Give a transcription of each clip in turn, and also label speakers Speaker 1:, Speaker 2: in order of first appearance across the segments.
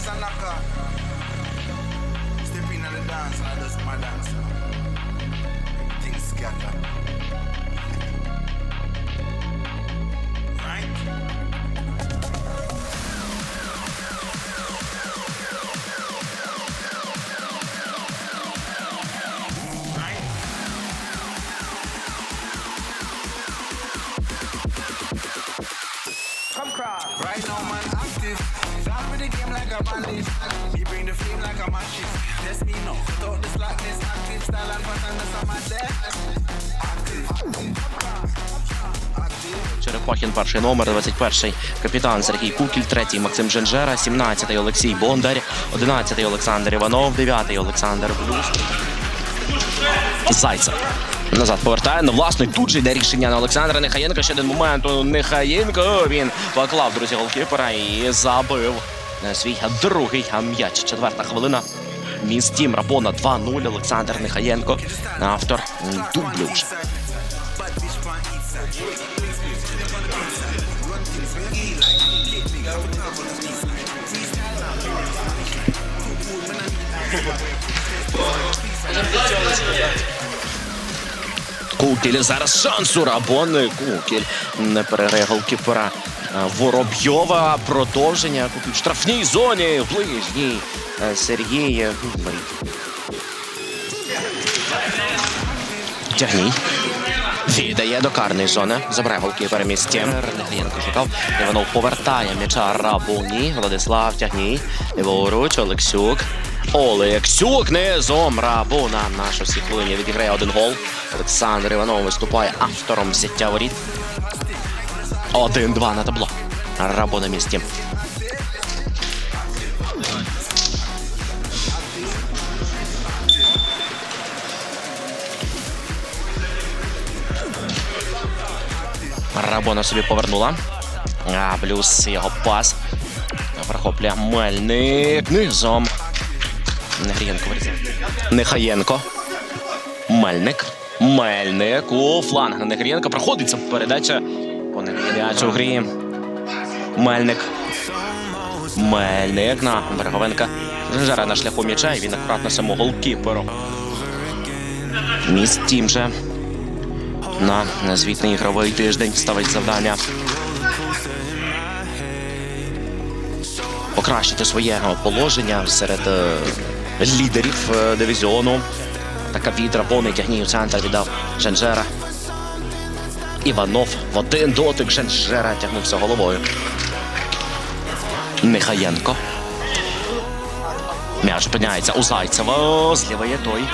Speaker 1: is a knocker. Step in on the dance and I just my dance. Right? Like a bandit. Me bring the flame like a matches. Test me now. Without the slackness, active style and pattern, that's a my. Active.
Speaker 2: Черепахін перший номер, 21-й капітан Сергій Кукіль, третій Максим Женжера, 17-й Олексій Бондар, 11-й Олександр Іванов, 9-й Олександр Блюз. Зайцев. Назад повертає на власний. Тут же йде рішення на Олександра Нехаєнка. Ще один момент у Нехаєнко. Він поклав, друзі, голкіпера і забив свій другий м'яч. Четверта хвилина. Міс Тім Рабона 2-0. Олександр Нехаєнко. Автор дублю вже. Кукіль зараз шанс у Рабони. Кукіль не переграє голкіпера е, Воробйова. Продовження. В штрафній зоні. В ближній. Е, Сергій Гудмарів. Тягній. Віддає до карної зони. Забирає голкіпер місті. Нехаєнко шукав. Іванов повертає м'яча Рабуні. Владислав тягній. Ліворуч Олексюк. Олексюк низом Рабуна на шостій хвилині відіграє один гол. Олександр Іванов виступає автором взяття воріт. 1-2 на табло. Рабо на місці. Рабона собі повернула. А, плюс його пас. Прохоплює Мельник. Низом. Негрієнко вирізав. Нехаєнко. Мельник. Мельник. У фланг на. Проходиться передача. М'яч у грі. Мельник. Мельник на Береговенка. Жара на шляху м'яча і він акуратно самого голкіперу. Міст тім же на звітний ігровий тиждень ставить завдання. Покращити своє положення серед е, лідерів е, дивізіону. Така відра повний тягній у центр віддав Женжера. Іванов в один дотик Женжера тягнувся головою. Михаєнко. М'яч опиняється у Зайцева. Зліва є той.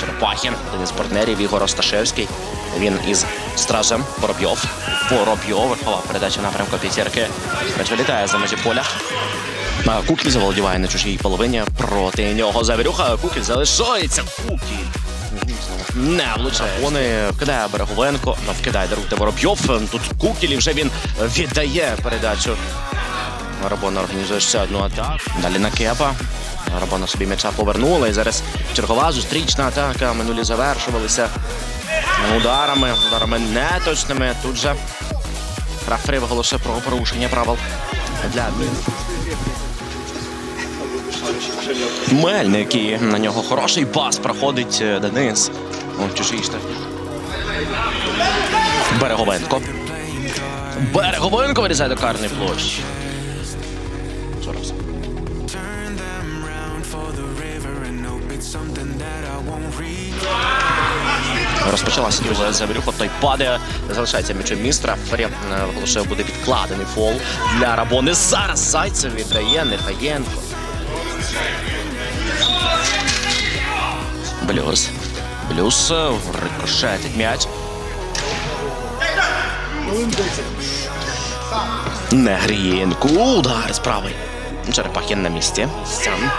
Speaker 2: Черепахін, один із партнерів Ігор Осташевський. Він із стражем Воробйов. Воробйов верхова передача напрямку п'ятірки. М'яч вилітає за межі поля. Кукіль заволодіває на чужій половині. Проти нього Завірюха. Кукіль залишається. Кукіль. Не влучає. Вони вкидає Береговенко, ну, вкидає даруйте Воробйов. Тут Кукіль і вже він віддає передачу. Рабона організує ще одну атаку. Далі на Кепа. Рабона собі м'яча повернула. І зараз чергова зустрічна атака. Минулі завершувалися ударами, ударами неточними. Тут же Рафрей виголошує про порушення правил для Мельник і на нього хороший пас проходить е, Денис. О, чужий штраф. Береговенко. Береговенко вирізає до карної площі. Зараз. Розпочалася друзі Завірюха, той падає. Залишається м'ячем містра. Фері виголошує, буде підкладений фол для Рабони. Зараз Зайцев віддає Нехаєнко. Блюз. Блюз е, рикошетить м'яч. Негрієнко. Удар з правий. Черепахін на місці. Сям.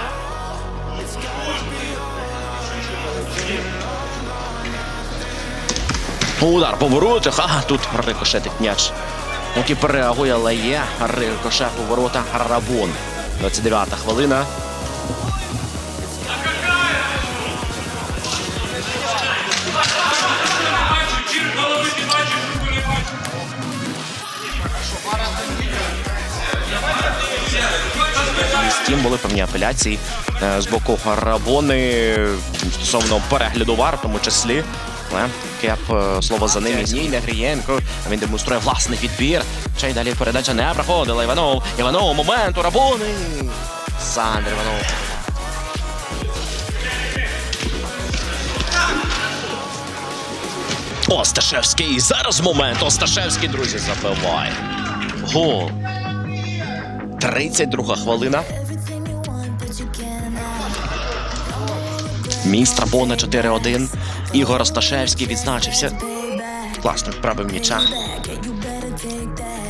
Speaker 2: Удар по. Ага, тут рикошетить м'яч. Кіпер реагує, але є рикошет у ворота Рабон. 29-та хвилина. Стім були певні апеляції е, з боку Рабони стосовно перегляду вар, в тому числі. Але Кеп е, слово за ним ні, не Грієнко. Він демонструє власний відбір. Ще й далі передача не проходила. Іванов. Іванов, момент у Рабони. Сандр Іванов. Осташевський. Зараз момент. Осташевський, друзі, забиває. Гол. 32 хвилина. Містра Бона 4-1. Ігор Осташевський відзначився. Класно вправив м'яча.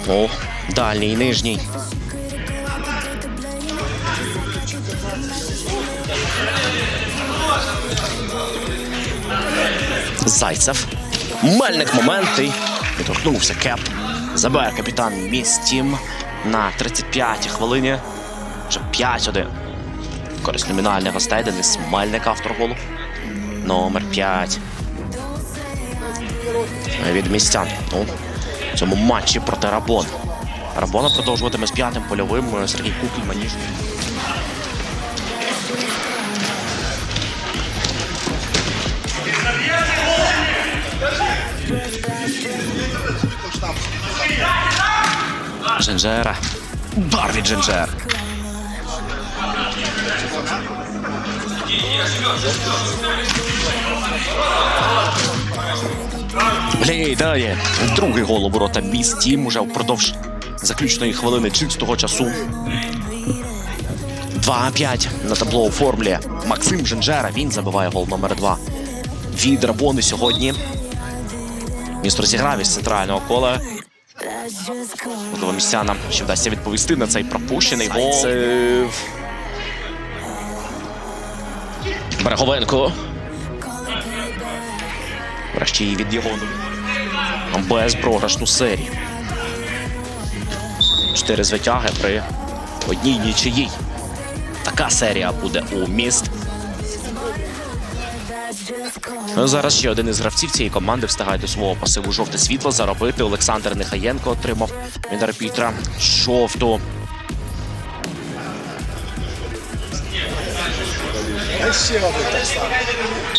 Speaker 2: О, дальній, нижній. Зайцев. Мельник моменти. Відгукнувся кеп. Забере капітан Містім на 35-й хвилині. Вже 5-1. Користь номінальних гостей Денис Мельник, автор голу. Номер 5. Від містян. Ну, в цьому матчі проти Рабон. Рабона продовжуватиме з п'ятим польовим Сергій Кукль, Маніжний. Дженджера. Удар від Дженджер. Глядає. Другий гол у ворота Містім уже впродовж заключної хвилини чистого часу. 2-5 на табло оформлює Максим Женжера. Він забиває гол номер 2 від Рабони сьогодні. Міст розіграв із центрального кола. Можливо, містянам ще вдасться відповісти на цей пропущений гол. Береговенко. Врешті від його безпрограшну серію. Чотири звитяги при одній нічиїй. Така серія буде у міст. Ну, зараз ще один із гравців цієї команди встигає до свого пасиву жовте світло заробити. Олександр Нехаєнко отримав від арбітра жовту.
Speaker 3: Ще один так само.